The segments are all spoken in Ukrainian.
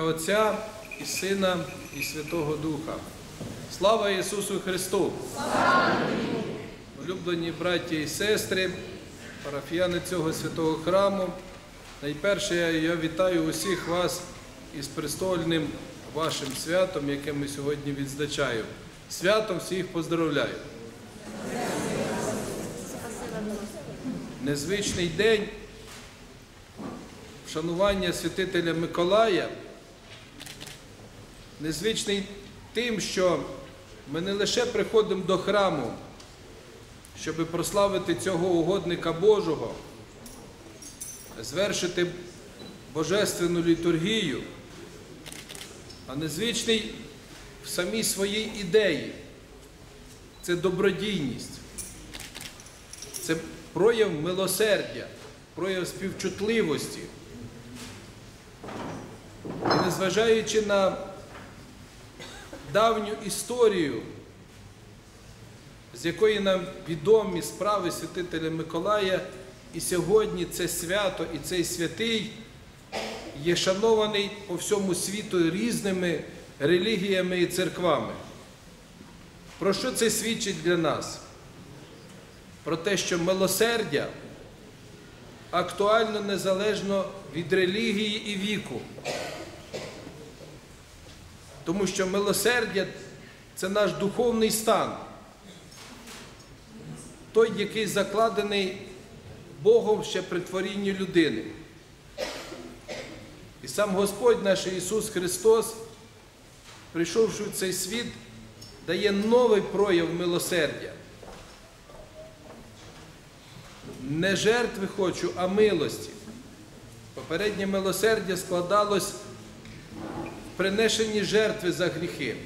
Отця і Сина і Святого Духа. Слава Ісусу Христу! Улюблені браті і сестри, парафіяни цього святого храму. Найперше я- вітаю усіх вас із престольним вашим святом, яке ми сьогодні відзначаємо. Святом всіх поздравляю. Незвичний день вшанування святителя Миколая незвичний тим, що ми не лише приходимо до храму, щоб прославити цього угодника Божого, звершити божественну літургію, а незвичний в самій своїй ідеї. Це добродійність, це прояв милосердя, прояв співчутливості. І незважаючи на давню історію, з якої нам відомі справи святителя Миколая, і сьогодні це свято і цей святий є шанований по всьому світу різними релігіями і церквами. Про що це свідчить для нас? Про те, що милосердя актуально незалежно від релігії і віку. Тому що милосердя це наш духовний стан, той, який закладений Богом ще при творінні людини. І сам Господь наш Ісус Христос, прийшовши в цей світ, дає новий прояв милосердя. Не жертви хочу, а милості. Попереднє милосердя складалось в принесенні жертви за гріхи,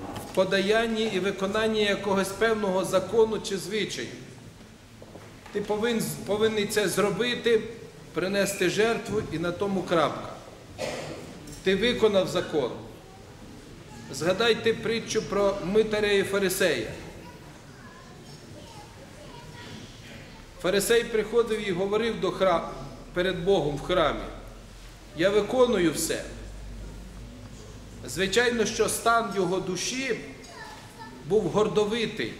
в подаянні і виконанні якогось певного закону чи звичаю. Ти повинен, це зробити, принести жертву і на тому крапка. Ти виконав закон. Згадайте притчу про митаря і фарисея. Фарисей приходив і говорив до храм, перед Богом в храмі. Я виконую все. Звичайно, що стан його душі був гордовитий.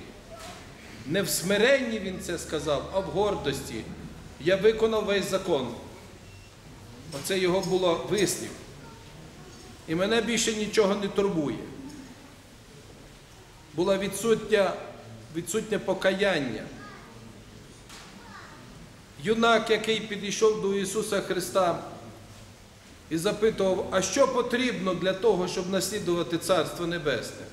Не в смиренні він це сказав, а в гордості. Я виконав весь закон. Оце його було вислів. І мене більше нічого не турбує. Була відсутня, відсутнє покаяння. Юнак, який підійшов до Ісуса Христа і запитував, а що потрібно для того, щоб наслідувати Царство Небесне?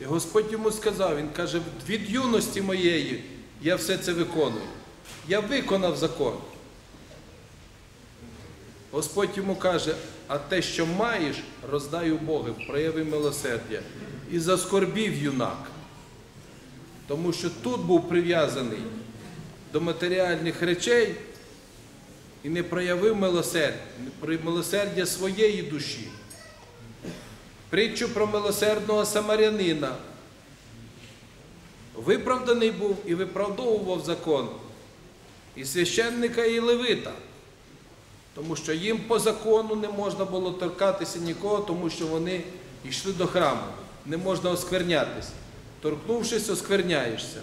І Господь йому сказав, Він каже, від юності моєї я все це виконую. Я виконав закон. Господь йому каже, а те, що маєш, роздай у Бога, прояви милосердя. І заскорбів юнак. Тому що тут був прив'язаний до матеріальних речей і не проявив милосердя, милосердя своєї душі. Притчу про милосердного самарянина. Виправданий був і виправдовував закон і священника, і левита, тому що їм по закону не можна було торкатися нікого, тому що вони йшли до храму. Не можна осквернятися. Торкнувшись, оскверняєшся.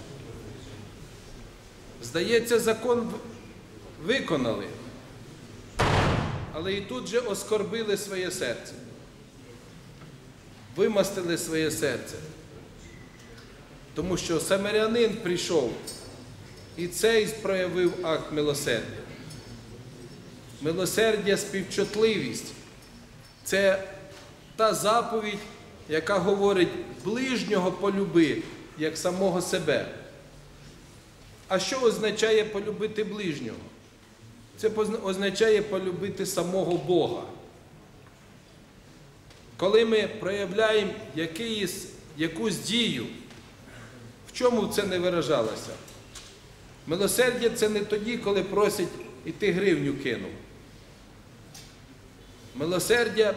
Здається, закон виконали, але і тут же оскорбили своє серце, вимастили своє серце. Тому що самарянин прийшов і цей проявив акт милосердя. Милосердя, співчутливість це та заповідь, яка говорить ближнього полюби, як самого себе. А що означає полюбити ближнього? Це означає полюбити самого Бога. Коли ми проявляємо якийсь, якусь дію, в чому це не виражалося? Милосердя це не тоді, коли просять і ти гривню кинув. Милосердя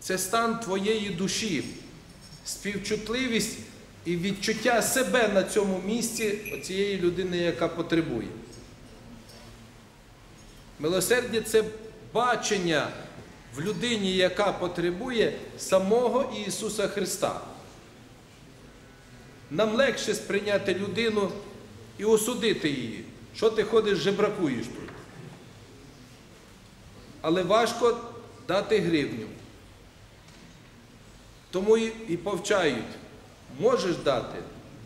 це стан твоєї душі, співчутливість і відчуття себе на цьому місці цієї людини, яка потребує. Милосердя це бачення в людині, яка потребує самого Ісуса Христа. Нам легше сприйняти людину і осудити її. Що ти ходиш, жебракуєш тут? Але важко дати гривню. Тому і, повчають. Можеш дати,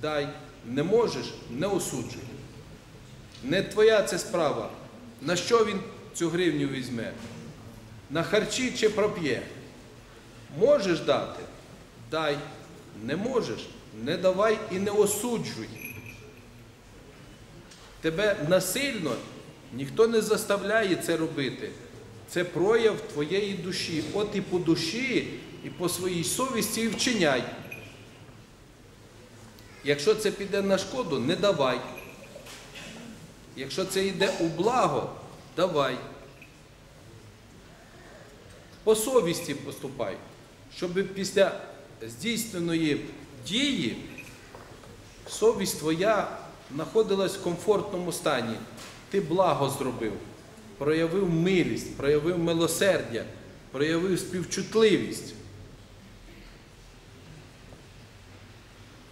дай, не можеш, не осуджуй. Не твоя це справа. На що він цю гривню візьме? На харчі чи проп'є? Можеш дати? Дай. Не можеш, не давай і не осуджуй. Тебе насильно ніхто не заставляє це робити. Це прояв твоєї душі. От і по душі, і по своїй совісті і вчиняй. Якщо це піде на шкоду, не давай. Якщо це йде у благо, давай. По совісті поступай, щоб після здійсненої дії совість твоя знаходилась в комфортному стані. Ти благо зробив, проявив милість, проявив милосердя, проявив співчутливість.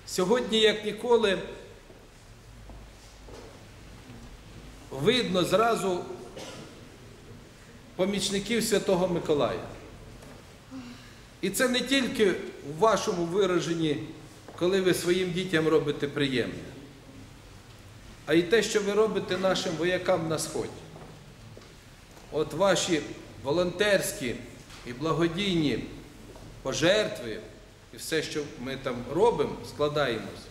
Сьогодні, як ніколи, видно зразу помічників Святого Миколая. І це не тільки в вашому вираженні, коли ви своїм дітям робите приємне, а й те, що ви робите нашим воякам на Сході. От ваші волонтерські і благодійні пожертви і все, що ми там робимо, складаємось.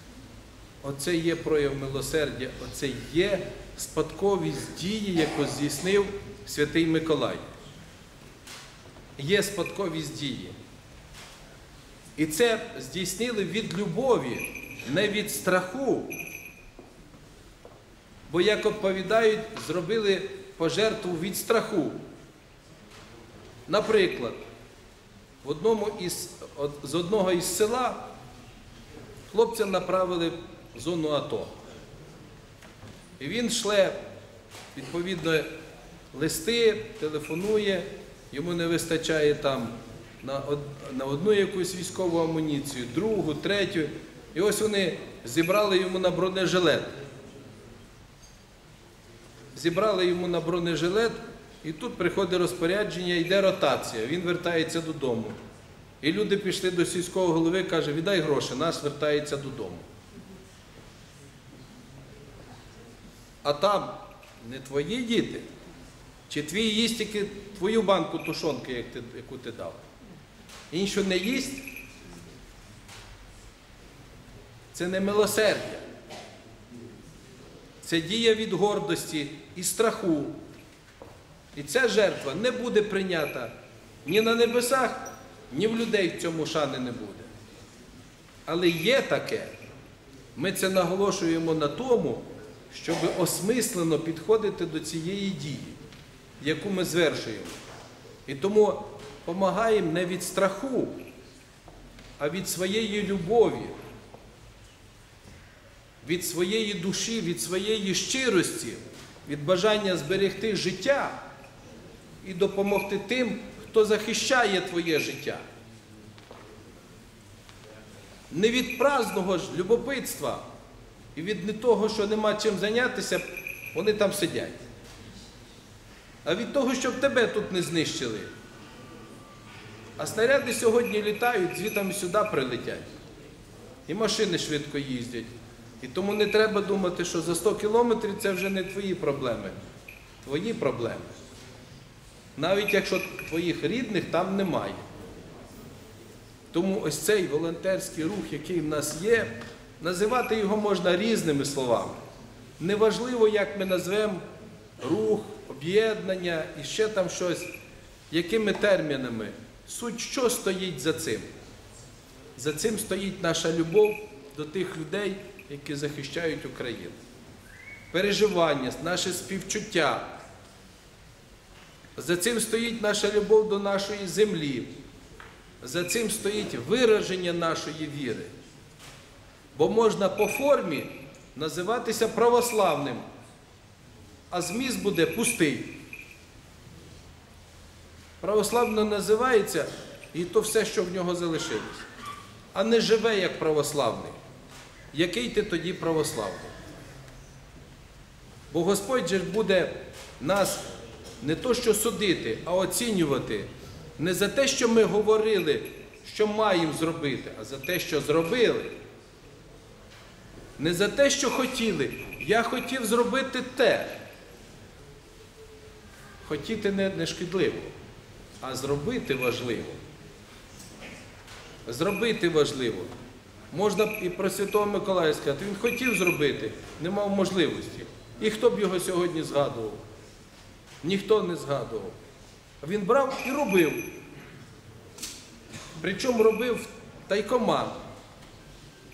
Оце є прояв милосердя, оце є спадковість дії, яку здійснив святий Миколай. Є спадковість дії. І це здійснили від любові, не від страху. Бо, як оповідають, зробили пожертву від страху. Наприклад, в одному із, з одного із села хлопця направили зону АТО. І він шле, відповідно, листи, телефонує, йому не вистачає там на, одну якусь військову амуніцію, другу, третю. І ось вони зібрали йому на бронежилет. Зібрали йому на бронежилет, і тут приходить розпорядження, йде ротація, він вертається додому. І люди пішли до сільського голови, каже, віддай гроші, наш вертається додому. А там не твої діти, чи твій їсть тільки твою банку тушонки, як ти, яку ти дав. Іншу не їсть. Це не милосердя. Це дія від гордості і страху. І ця жертва не буде прийнята ні на небесах, ні в людей в цьому шани не буде. Але є таке. Ми це наголошуємо на тому, щоб осмислено підходити до цієї дії, яку ми звершуємо. І тому допомагаємо не від страху, а від своєї любові, від своєї душі, від своєї щирості, від бажання зберегти життя і допомогти тим, хто захищає твоє життя. Не від праздного ж любопитства і від того, що нема чим зайнятися, вони там сидять. А від того, щоб тебе тут не знищили. А снаряди сьогодні літають, звітом сюди прилетять. І машини швидко їздять. І тому не треба думати, що за 100 кілометрів це вже не твої проблеми. Твої проблеми. Навіть якщо твоїх рідних там немає. Тому ось цей волонтерський рух, який в нас є, називати його можна різними словами. Неважливо, як ми назвемо рух, об'єднання і ще там щось, якими термінами. Суть що стоїть за цим? За цим стоїть наша любов до тих людей, які захищають Україну. Переживання, наше співчуття. За цим стоїть наша любов до нашої землі. За цим стоїть вираження нашої віри. Бо можна по формі називатися православним, а зміст буде пустий. Православно називається, і то все, що в нього залишилось. А не живе як православний. Який ти тоді православний? Бо Господь же буде нас не то що судити, а оцінювати не за те, що ми говорили, що маємо зробити, а за те, що зробили. Не за те, що хотіли. Я хотів зробити те. Хотіти не, не шкідливо, а зробити важливо. Зробити важливо. Можна і про Святого Миколая сказати, він хотів зробити, не мав можливості. І хто б його сьогодні згадував? Ніхто не згадував. Він брав і робив. Причому робив тайкоман.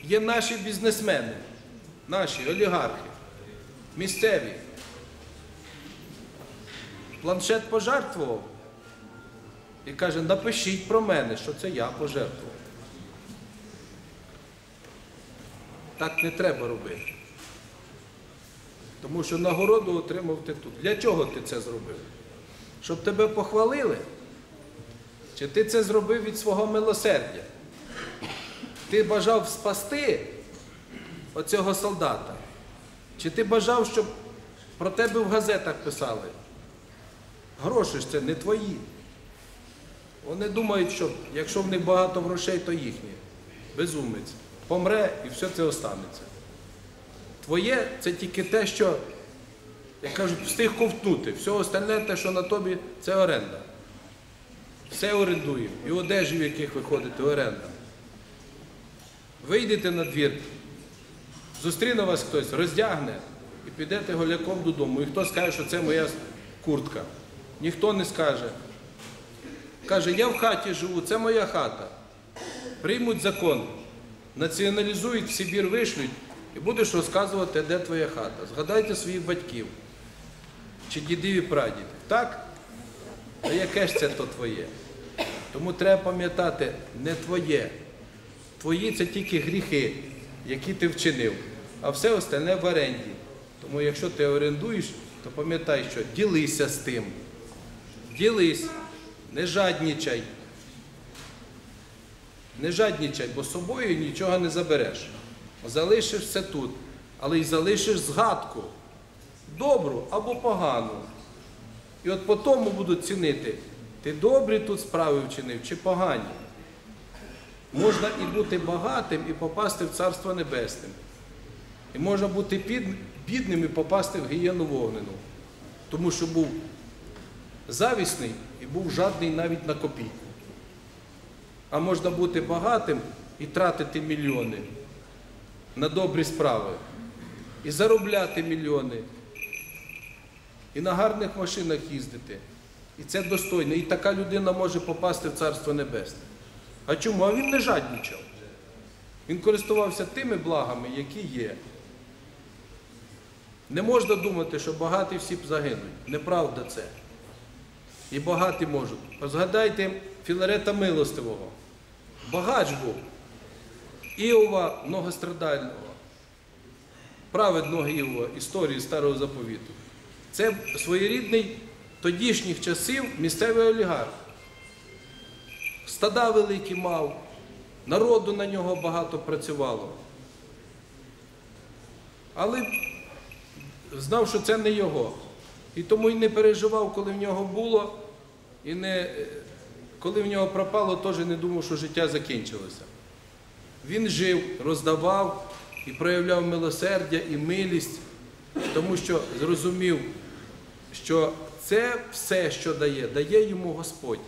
Є наші бізнесмени, наші олігархи, місцеві. Планшет пожертвував і каже, напишіть про мене, що це я пожертвував. Так не треба робити. Тому що нагороду отримав ти тут. Для чого ти це зробив? Щоб тебе похвалили? Чи ти це зробив від свого милосердя? Ти бажав спасти оцього солдата? Чи ти бажав, щоб про тебе в газетах писали? Гроші ж це не твої. Вони думають, що якщо в них багато грошей, то їхні. Безумець. Помре і все це останеться. Твоє це тільки те, що, як кажуть, встиг ковтнути. Все остальне, те, що на тобі, це оренда. Все орендуємо. І одежі, в яких ви ходите, оренда. Вийдете на двір, зустріне вас хтось, роздягне і підете голяком додому. І хто скаже, що це моя куртка? Ніхто не скаже. Каже, я в хаті живу, це моя хата. Приймуть закон, націоналізують, в Сибір вишлють і будеш розказувати, де твоя хата. Згадайте своїх батьків чи дідів і прадідів. Так? А яке ж це то твоє? Тому треба пам'ятати, не твоє. Твої це тільки гріхи, які ти вчинив, а все остальне в оренді. Тому якщо ти орендуєш, то пам'ятай, що ділися з тим. Ділись, не жаднічай. Не жаднічай, бо з собою нічого не забереш. Залишиш все тут, але й залишиш згадку. Добру або погану. І от по тому будуть цінити, ти добрі тут справи вчинив чи погані. Можна і бути багатим, і попасти в Царство Небесне. І можна бути бідним і попасти в гієну вогнену. Тому що був завісний і був жадний навіть на копійку. А можна бути багатим і тратити мільйони на добрі справи. І заробляти мільйони. І на гарних машинах їздити. І це достойно. І така людина може попасти в Царство Небесне. А чому? А він не жаднічав. Він користувався тими благами, які є. Не можна думати, що багаті всі загинуть. Неправда це. І багаті можуть. Згадайте Філарета Милостивого. Багач був. Іова многострадального. Праведного Іова історії Старого Заповіту. Це своєрідний тодішніх часів місцевий олігарх. Стада великі мав, народу на нього багато працювало. Але знав, що це не його. І тому й не переживав, коли в нього було, і не, коли в нього пропало, теж не думав, що життя закінчилося. Він жив, роздавав і проявляв милосердя і милість, тому що зрозумів, що це все, що дає, дає йому Господь.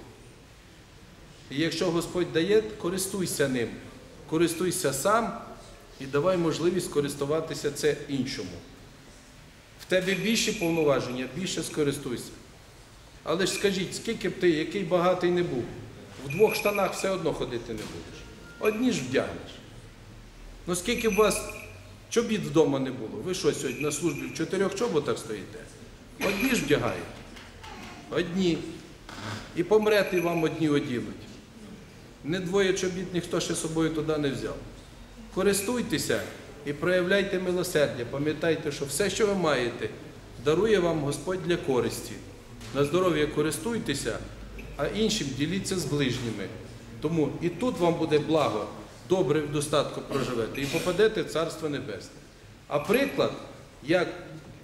І якщо Господь дає, користуйся ним, користуйся сам і давай можливість користуватися це іншому. В тебе більше повноваження, більше скористуйся. Але ж скажіть, скільки б ти, який багатий не був, в двох штанах все одно ходити не будеш. Одні ж вдягнеш. Ну скільки б вас чобіт вдома не було? Ви що сьогодні на службі в чотирьох чоботах стоїте? Одні ж вдягають. Одні. І помрете і вам одні оділуть. Не двоє чобіт ніхто ще з собою туди не взяв. Користуйтеся і проявляйте милосердя. Пам'ятайте, що все, що ви маєте, дарує вам Господь для користі. На здоров'я користуйтеся а іншим діліться з ближніми. Тому і тут вам буде благо, добре в достатку проживете і попадете в Царство Небесне. А приклад, як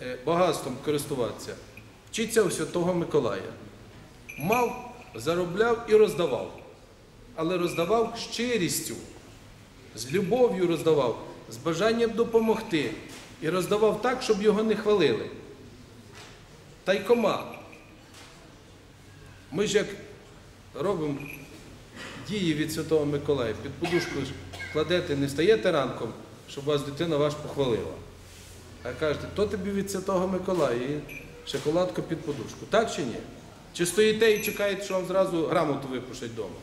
е, багатством користуватися, вчиться у Святого Миколая. Мав, заробляв і роздавав. Але роздавав щирістю, з любов'ю роздавав, з бажанням допомогти. І роздавав так, щоб його не хвалили. Тайкома. Ми ж як робимо дії від Святого Миколая, під подушку кладете, не стаєте ранком, щоб вас дитина ваш похвалила. А кажете, то тобі від Святого Миколая і шоколадку під подушку. Так чи ні? Чи стоїте і чекаєте, що вам зразу грамоту випишуть вдома?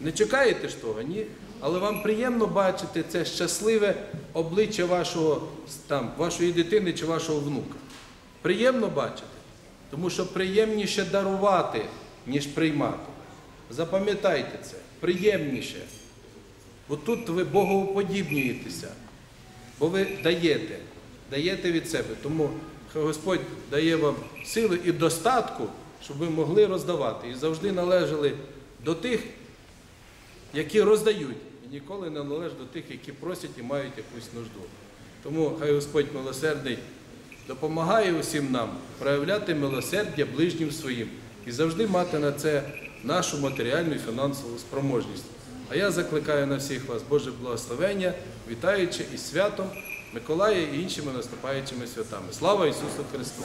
Не чекаєте ж того, ні? Але вам приємно бачити це щасливе обличчя вашого, там, вашої дитини чи вашого внука. Приємно бачити. Тому що приємніше дарувати, ніж приймати. Запам'ятайте це, приємніше. Бо тут ви Боговподібнюєтеся, бо ви даєте, даєте від себе. Тому Господь дає вам сили і достатку, щоб ви могли роздавати. І завжди належали до тих, які роздають, і ніколи не належать до тих, які просять і мають якусь нужду. Тому хай Господь милосердний допомагає усім нам проявляти милосердя ближнім своїм і завжди мати на це нашу матеріальну і фінансову спроможність. А я закликаю на всіх вас Боже благословення, вітаючи із святом Миколая і іншими наступаючими святами. Слава Ісусу Христу!